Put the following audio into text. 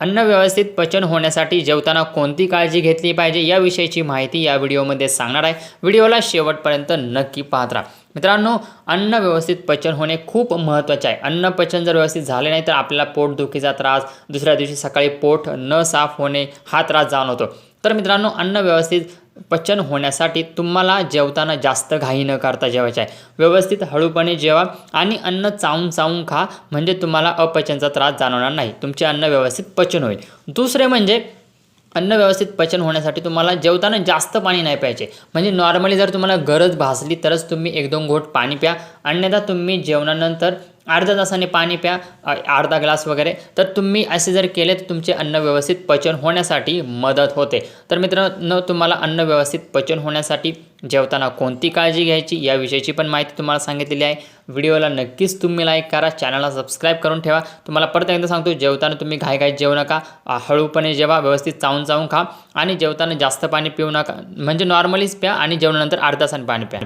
अन्न व्यवस्थित पचन होण्यासाठी जेवताना कोणती काळजी घेतली पाहिजे याविषयीची माहिती या व्हिडिओमध्ये सांगणार आहे. व्हिडिओला शेवटपर्यंत नक्की पाहत राहा. मित्रांनो अन्न व्यवस्थित पचन होणे खूप महत्त्वाचे आहे. अन्न पचन जर व्यवस्थित झाले नाही तर आपल्याला पोटदुखीचा त्रास दुसऱ्या दिवशी सकाळी पोट न साफ होणे हा त्रास जाणवतो. तर मित्रांनो अन्न व्यवस्थित पचन होण्यासाठी तुम्हाला जेवताना जास्त घाई न करता जेवायचे आहे. व्यवस्थित हळूपणे जेवा आणि अन्न चावून चावून खा म्हणजे तुम्हाला अपचनचा त्रास जाणवणार नाही. तुमचे अन्न व्यवस्थित पचन होईल. दुसरे म्हणजे अन्न व्यवस्थित पचन होण्यासाठी तुम्हाला जेवताना जास्त पाणी नाही प्यायचे. म्हणजे नॉर्मली जर तुम्हाला गरज भासली तरच तुम्ही एक दोन घोट पाणी प्या. अन्यथा तुम्ही जेवणानंतर अर्ध्या तासाने पाणी प्या अर्धा ग्लास वगैरे. तर तुम्ही असे जर केले तर तुमचे अन्न व्यवस्थित पचन होण्यासाठी मदत होते. तर मित्रांनो तुम्हाला अन्न व्यवस्थित पचन होण्यासाठी जेवताना कोणती काळजी घ्यायची याविषयीची पण माहिती तुम्हाला सांगितलेली आहे. व्हिडिओला नक्कीच तुम्ही लाईक करा चॅनलला सबस्क्राईब करून ठेवा. तुम्हाला परत एकदा सांगतो जेवताना तुम्ही घाई जेवू नका हळूपणे जेवा व्यवस्थित चावून चावून खा आणि जेवताना जास्त पाणी पिऊ नका. म्हणजे नॉर्मलीच प्या आणि जेवणानंतर अर्धा तासाने पाणी प्या.